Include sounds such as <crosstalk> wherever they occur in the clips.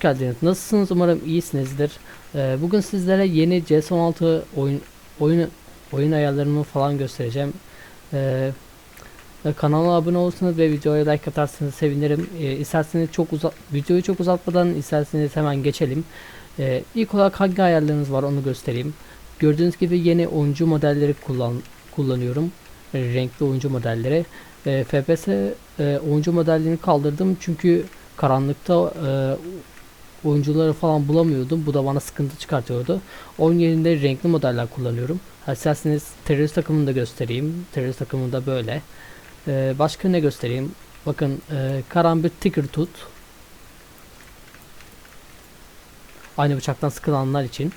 geldiniz. Nasılsınız? Umarım iyisinizdir. Ee, bugün sizlere yeni CS16 oyun oyun oyun ayarlarımı falan göstereceğim. Ee, kanala abone olursanız ve videoya like atarsanız sevinirim. Ee, isterseniz çok uzat videoyu çok uzatmadan isterseniz hemen geçelim. Ee, ilk olarak hangi ayarlarınız var onu göstereyim. Gördüğünüz gibi yeni oyuncu modelleri kullan kullanıyorum. Ee, renkli oyuncu modelleri. Ee, FPS e, oyuncu modellerini kaldırdım çünkü karanlıkta e, oyuncuları falan bulamıyordum. Bu da bana sıkıntı çıkartıyordu. Onun yerinde renkli modeller kullanıyorum. İsterseniz terörist takımını da göstereyim. Terörist takımı da böyle. Ee, başka ne göstereyim? Bakın e, karambit ticker tut. Aynı bıçaktan sıkılanlar için.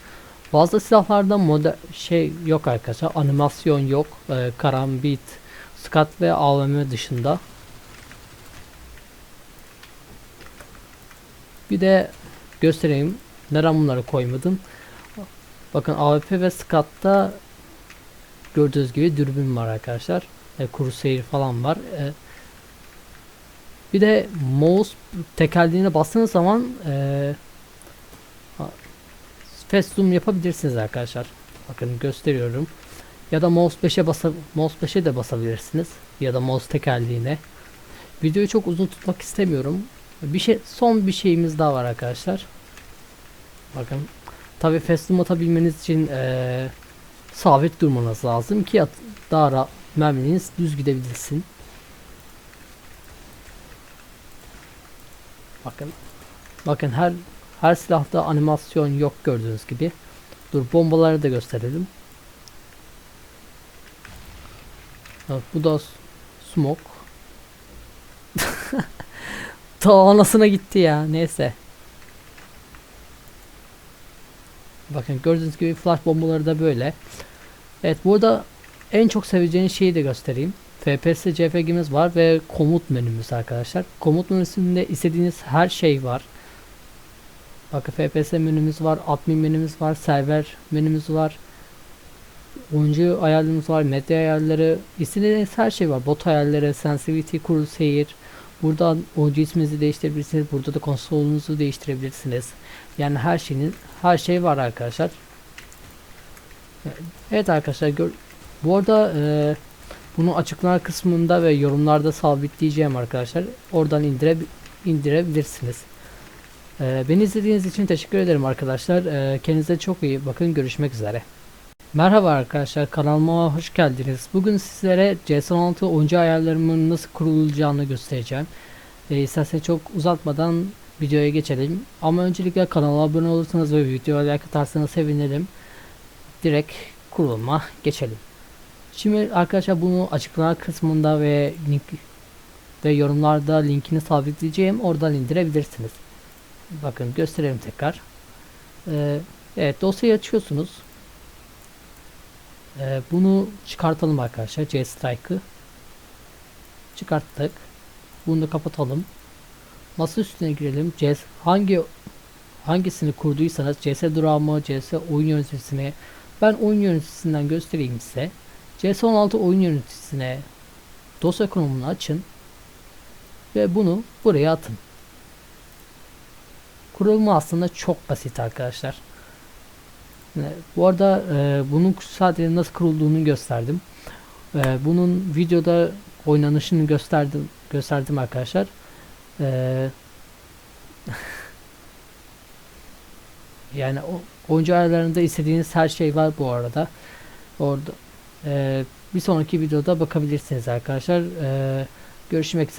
Bazı silahlarda model şey yok arkadaşlar. Animasyon yok. Ee, karambit, skat ve AVM dışında. Bir de göstereyim. Neden bunları koymadım? Bakın AWP ve SCAT'ta gördüğünüz gibi dürbün var arkadaşlar. E, Crusader falan var. E, bir de mouse tekerleğine bastığınız zaman e, fast zoom yapabilirsiniz arkadaşlar. Bakın gösteriyorum. Ya da mouse 5'e basa mouse 5'e de basabilirsiniz. Ya da mouse tekerleğine. Videoyu çok uzun tutmak istemiyorum. Bir şey son bir şeyimiz daha var arkadaşlar. Bakın. Tabi fast zoom atabilmeniz için eee, sabit durmanız lazım ki daha rahat merminiz düz gidebilsin. Bakın. Bakın her her silahta animasyon yok gördüğünüz gibi. Dur bombaları da gösterelim. Evet, bu da smoke. <laughs> Ta anasına gitti ya. Neyse. Bakın gördüğünüz gibi flash bombaları da böyle. Evet burada en çok seveceğiniz şeyi de göstereyim. FPS CFG'miz var ve komut menümüz arkadaşlar. Komut menüsünde istediğiniz her şey var. Bakın FPS menümüz var, admin menümüz var, server menümüz var. Oyuncu ayarlarımız var, medya ayarları, istediğiniz her şey var. Bot ayarları, sensitivity, crusader. Buradan oyuncu isminizi değiştirebilirsiniz. Burada da konsolunuzu değiştirebilirsiniz. Yani her şeyin her şey var arkadaşlar. Evet arkadaşlar gör, bu arada e, bunu açıklama kısmında ve yorumlarda sabitleyeceğim arkadaşlar. Oradan indire, indirebilirsiniz. E, beni izlediğiniz için teşekkür ederim arkadaşlar. E, kendinize çok iyi bakın. Görüşmek üzere. Merhaba arkadaşlar kanalıma hoş geldiniz. Bugün sizlere CS16 oyuncu ayarlarımın nasıl kurulacağını göstereceğim. E, isterseniz çok uzatmadan videoya geçelim. Ama öncelikle kanala abone olursanız ve videoya like atarsanız sevinirim. Direkt kuruluma geçelim. Şimdi arkadaşlar bunu açıklama kısmında ve link ve yorumlarda linkini sabitleyeceğim. Oradan indirebilirsiniz. Bakın gösterelim tekrar. Ee, evet dosyayı açıyorsunuz. Ee, bunu çıkartalım arkadaşlar. JStrike'ı çıkarttık. Bunu da kapatalım. Masa üstüne girelim. CS hangi hangisini kurduysanız CS durağı CS oyun yöneticisine ben oyun yöneticisinden göstereyim size. CS16 oyun yöneticisine dosya konumunu açın ve bunu buraya atın. Kurulma aslında çok basit arkadaşlar. Bu arada e, bunun sadece nasıl kurulduğunu gösterdim. E, bunun videoda oynanışını gösterdim gösterdim arkadaşlar. E, <laughs> yani o oyuncu ayarlarında istediğiniz her şey var bu arada. Orada e, bir sonraki videoda bakabilirsiniz arkadaşlar. E, görüşmek üzere.